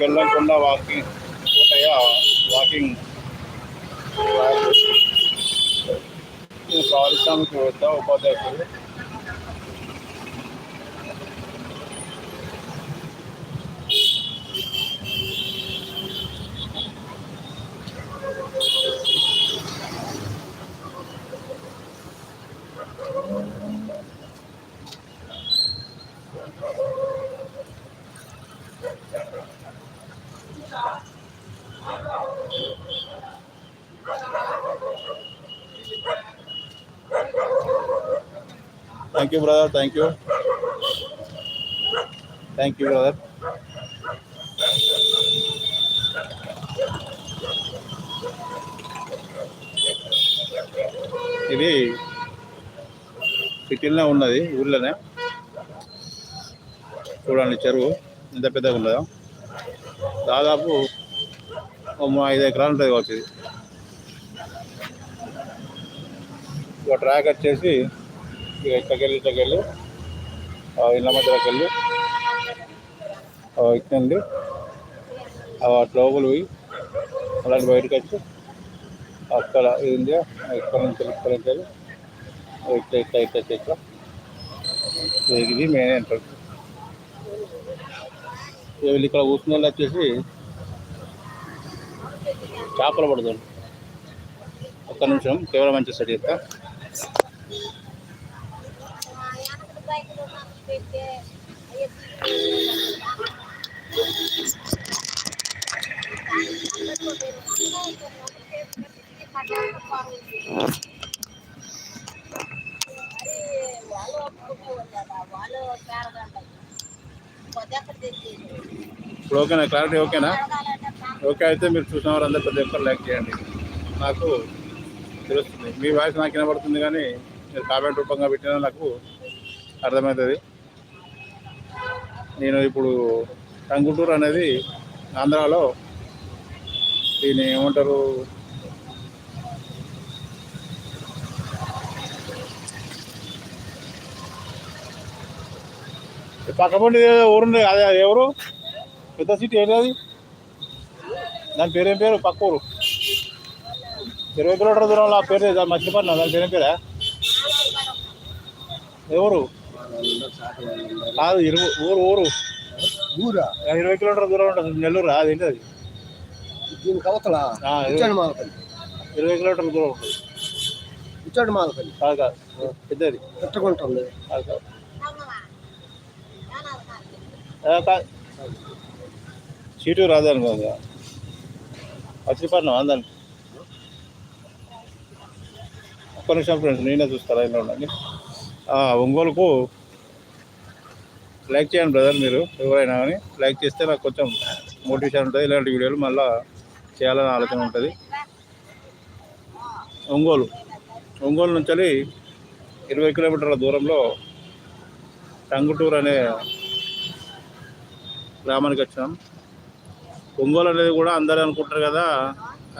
Bellamkonda walking Kotaiah walking పారిశ్రామికవేత్త ఉపాధ్యాయులు thank you brother thank you thank you brother ఇది సిటీలోనే ఉన్నది ఊర్లోనే. చూడండి చెరువు. ఎంత పెద్దగా ఉన్నదా దాదాపు ఐదు ఎకరాలు ఉంటుంది కావచ్చు ఇది. ఒక ట్రాక్ వచ్చేసి ఇక ఇక్కడికెళ్ళి ఇక్కడికెళ్ళి ఆ ఇళ్ళ మధ్యలోకి వెళ్ళి ఆ ఇక్కడి అటు లోపల పోయి అలాంటి బయటకు వచ్చి అక్కడ ఇది ఉంది ఇక్కడ నుంచి ఇక్కడ నుంచి వెళ్ళి ఇట్లా ఇట్లా ఇట్లా ఇట్లా ఇట్లా. ఇది మెయిన్ ఎంట్రన్స్ వీళ్ళు ఇక్కడ కూర్చున్న వాళ్ళు వచ్చేసి చేపలు పడుతుంది ఒక్క నిమిషం కేవలం మంచి స్టడీ చేస్తా. ఇప్పుడు ఓకేనా? క్లారిటీ ఓకేనా? ఓకే అయితే మీరు చూసిన వారందరూ ప్రతి ఒక్కరు లైక్ చేయండి. నాకు తెలుస్తుంది. మీ వాయిస్ నాకు వినబడుతుంది కానీ మీరు కామెంట్ రూపంగా పెట్టినా నాకు అర్థమవుతుంది. నేను ఇప్పుడు టంగుటూరు అనేది ఆంధ్రాలో దీన్ని ఏమంటారు? పక్కపండి ఊరుండే అదే అది ఎవరు? పెద్ద సిటీ ఏంటి అది? దాని పేరేం పేరు? పక్క ఊరు ఇరవై కిలోమీటర్ల దూరంలో ఆ పేరు దాని మర్చిపోయినా దాని పేరేం పేరా? ఎవరు? కాదు ఇరవై ఊరు ఊరు. ఊరా? ఇరవై కిలోమీటర్ల దూరం ఉంటుంది నెల్లూరు అదేంటి అది? దీనికి అవతల ఇరవై- ఇచ్చాడు మాలపల్లి. ఇరవై కిలోమీటర్ల దూరం ఉంటుంది. ఇచ్చాడు మాలపల్లి. కాదు కాదు. పెద్దది. పెట్టుకుంటుంది కాదు కాదు. సీటు రాదనుకో మర్చిపోయినా అందని ఒక్క నిమిషం ఫ్రెండ్స్ నేనే చూస్తారా ఇలా ఉండండి. ఒంగోలుకు లైక్ చేయండి బ్రదర్ మీరు ఎవరైనా కానీ. లైక్ చేస్తే నాకు కొంచెం మోటివేషన్ ఉంటుంది ఇలాంటి వీడియోలు మళ్ళీ చేయాలని ఆలోచన ఉంటుంది. ఒంగోలు. ఒంగోలు నుంచి ఇరవై కిలోమీటర్ల దూరంలో టంగుటూరు అనే గ్రామానికి వచ్చినాం. ఒంగోలు అనేది కూడా అందరూ అనుకుంటారు కదా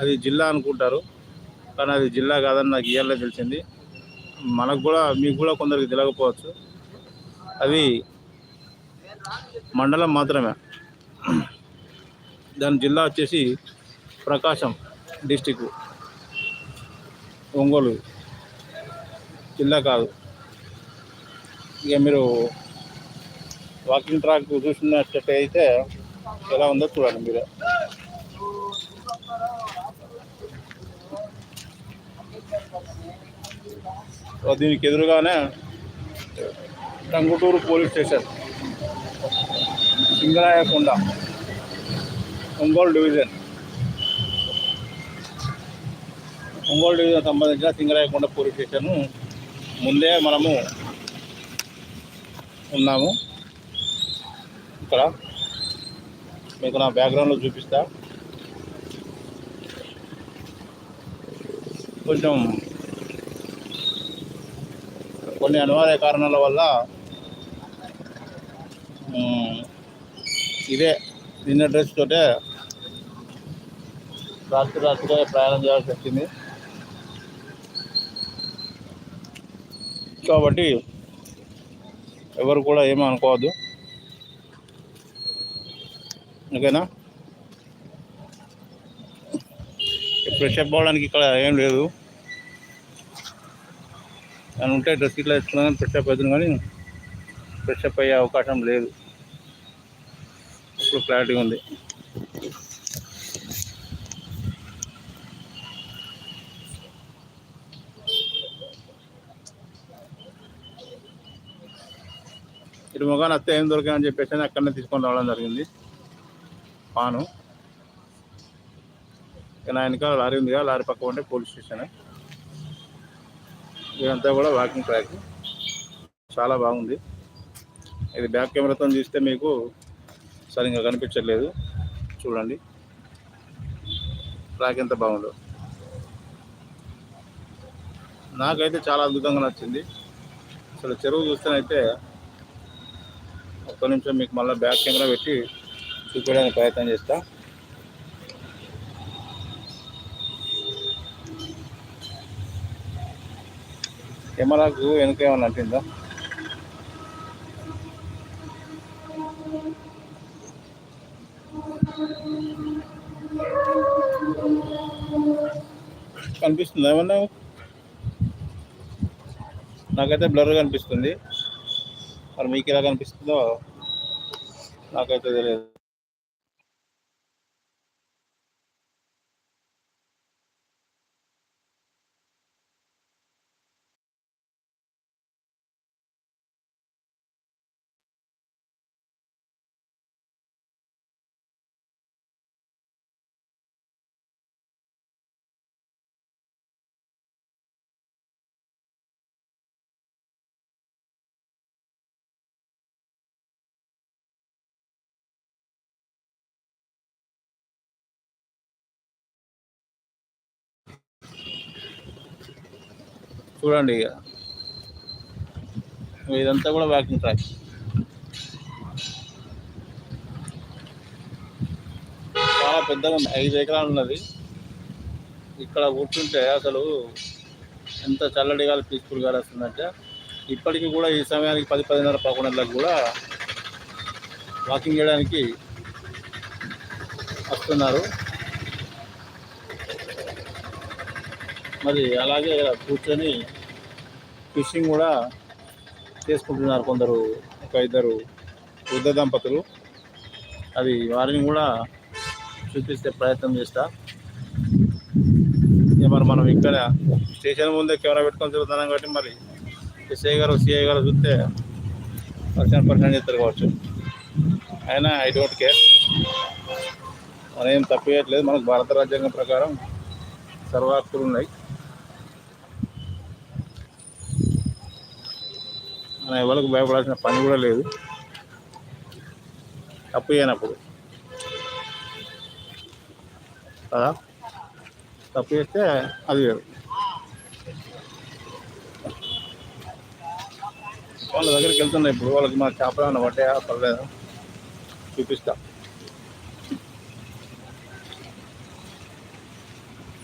అది జిల్లా అనుకుంటారు. కానీ అది జిల్లా కాదని నాకు ఇయర్లో తెలిసింది. మనకు కూడా మీకు కూడా కొందరికి తెలియకపోవచ్చు. అది మండలం మాత్రమే. దాని జిల్లా వచ్చేసి ప్రకాశం డిస్టిక్ ఒంగోలు జిల్లా కాదు. ఇక మీరు వాకింగ్ ట్రాక్ చూసినట్టు అయితే ఎలా ఉందో చూడండి మీరు. దీనికి ఎదురుగానే Tanguturu police station. Singarayakonda Ongole division. Ongole division సంబంధించిన సింగరాయకొండ పోలీస్ స్టేషన్ ముందే మనము ఉన్నాము. ఇక్కడ మీకు నా బ్యాక్గ్రౌండ్లో చూపిస్తా. కొంచెం కొన్ని అనివార్య కారణాల వల్ల ఇదే నిన్న డ్రెస్ తోటే రాత్రి రాత్రిగా ప్రయాణం చేయాల్సి వచ్చింది. కాబట్టి ఎవరు కూడా ఏమీ అనుకోవద్దు. ఓకేనా? ఫ్రెష్ అప్ అవ్వడానికి ఇక్కడ ఏం లేదు. నేను ఉంటే డ్రెస్ ఇట్లా వేసుకున్నాను ఫ్రెష్ అప్ అవుతుంది కానీ ఫ్రెష్ అప్ అయ్యే అవకాశం లేదు. ఇప్పుడు క్లారిటీగా ఉంది. ఇటు మొగాన్ని అత్తే ఏం దొరికాయని చెప్పేసి అక్కడనే తీసుకొని రావడం జరిగింది. పాను. ఇక నా వెనకాల లారీ ఉంది లారీ పక్క ఉంటే పోలీస్ స్టేషన్. ఇదంతా కూడా వాకింగ్ ట్రాక్. చాలా బాగుంది. ఇది బ్యాక్ కెమెరాతో చూస్తే మీకు సరిగ్గా కనిపించట్లేదు. చూడండి. ట్రాక్ ఎంత బాగుందో. నాకైతే చాలా అద్భుతంగా నచ్చింది. అసలు చెరువు చూస్తేనైతే ఒక్క నిమిషం మీకు మళ్ళీ బ్యాక్ కెమెరా పెట్టి చూపించడానికి ప్రయత్నం చేస్తా. కెమెరాకు వెనుక ఏమన్నా అంటుందా కనిపిస్తుంది. ఏమన్నా? నాకైతే బ్లర్ కనిపిస్తుంది. మరి మీకు ఎలా కనిపిస్తుందో నాకైతే తెలియదు. చూడండి ఇక. ఇదంతా కూడా వాకింగ్ ట్రాక్. చాలా పెద్దగా ఉంది. ఐదు ఎకరాలు ఉన్నది. ఇక్కడ కూర్చుంటే అసలు ఎంత చల్లటి గాలి పీస్ఫుల్ గాలి వస్తుందంటే ఇప్పటికీ కూడా ఈ సమయానికి పది పదిన్నర పదకొండులకు కూడా వాకింగ్ చేయడానికి వస్తున్నారు. మరి అలాగే కూర్చొని ఫిషింగ్ కూడా చేసుకుంటున్నారు కొందరు. ఒక ఇద్దరు వృద్ధ దంపతులు. అది వారిని కూడా చూపిస్తే ప్రయత్నం చేస్తా. ఇక మరి మనం ఇక్కడ స్టేషన్ ముందే కెమెరా పెట్టుకొని తిరుగుతున్నాం కాబట్టి మరి ఎస్ఐ గారు సిఐ గారు చూస్తే పర్సెంట్ పర్సెంట్ చేస్తారు కావచ్చు. అయినా ఐ డోంట్ కేర్. మనం ఏం తప్పేయట్లేదు మనకు భారత రాజ్యాంగం ప్రకారం సర్వ హక్కులు ఉన్నాయి. మనం ఎవరికి భయపడాల్సిన పని కూడా లేదు. తప్పు చేయనప్పుడు. కదా? తప్పు చేస్తే అది వేరు. వాళ్ళ దగ్గరికి వెళ్తున్నాయి ఇప్పుడు. వాళ్ళకి మా చేపలు ఏమైనా పడ్డాయా? పర్లేదా? చూపిస్తా.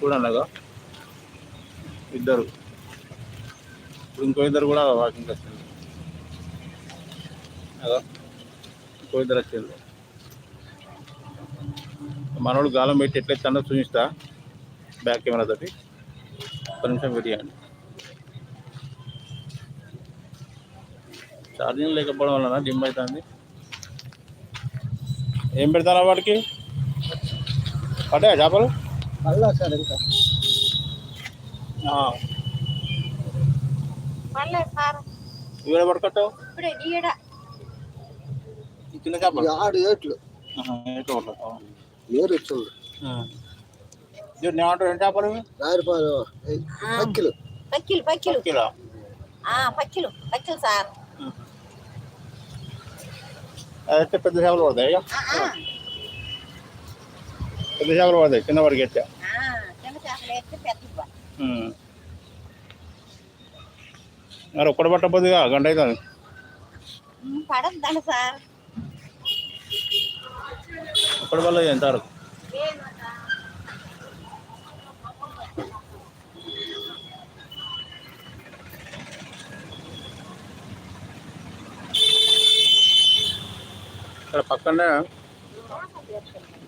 చూడండి ఇద్దరు. ఇప్పుడు ఇంకో ఇద్దరు కూడా వాకింగ్ వస్తుంది ఇద్దరు వచ్చింది మనోడు గాలం పెట్టి ఎట్లయితే చూపిస్తా. బ్యాక్ కెమెరా తోటి. ఒక నిమిషం పెట్టియండి ఛార్జింగ్ లేకపోవడం వలన డిమ్ అవుతుంది ఏం పెడతారా వాడికి పడ్డా చేపలు? అల్లా సార్ ఇంకా. ఆ, మళ్ళీ సార్. ఇవాళ పడుకుంటావు చేపలు ఈ ఆడు ఏట్లు. ఆహా, ఎట్లా పడతావు నీరు ఇచ్చింది నేను ఏమంటారు ఏం చేపలు ఇవి? రాయపాలు పక్కిలు. పక్కిలు పక్కిలు. కిలో ఆ, పక్కిలు పక్కిలు సార్. అయితే పెద్ద చేపలు పడతాయి పెద్ద చేపలు పడతాయి చిన్న వాడికి ఎత్తే. మరి ఒక్కడ పట్టబోద్దుగా గంట అవుతుంది. పడద్దండి సార్. ఇప్పటి వల్ల ఎంతవరకు ఇక్కడ పక్కనే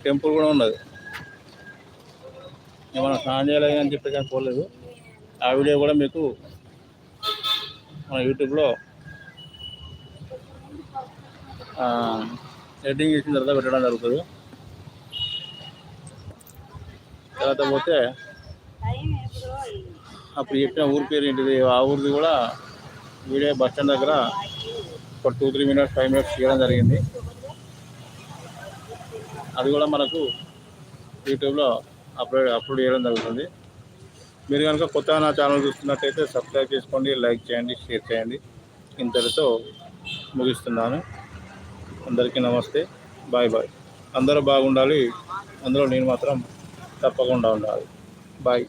టెంపుల్ కూడా ఉన్నది. ఏమైనా స్నానం చేయాలి అని చెప్పి కానీ పోలేదు ఆ వీడియో కూడా మీకు మన యూట్యూబ్లో ఎడిటింగ్ చేసిన తర్వాత పెట్టడం జరుగుతుంది. తర్వాత పోతే అప్పుడు చెప్పిన ఊరి పేరు ఏంటిది? ఆ ఊరిది కూడా వీడియో బస్ స్టాండ్ దగ్గర ఒక two three minutes five minutes చేయడం జరిగింది. అది కూడా మనకు యూట్యూబ్లో అప్లోడ్ అప్లోడ్ చేయడం జరుగుతుంది. మీరు కనుక కొత్తగా నా ఛానల్ చూస్తున్నట్టయితే సబ్స్క్రైబ్ చేసుకోండి లైక్ చేయండి షేర్ చేయండి. ఇంతటితో ముగిస్తున్నాను. అందరికీ నమస్తే. Bye bye. అందరూ బాగుండాలి. అందులో నేను మాత్రం తప్పకుండా ఉండాలి. బాయ్.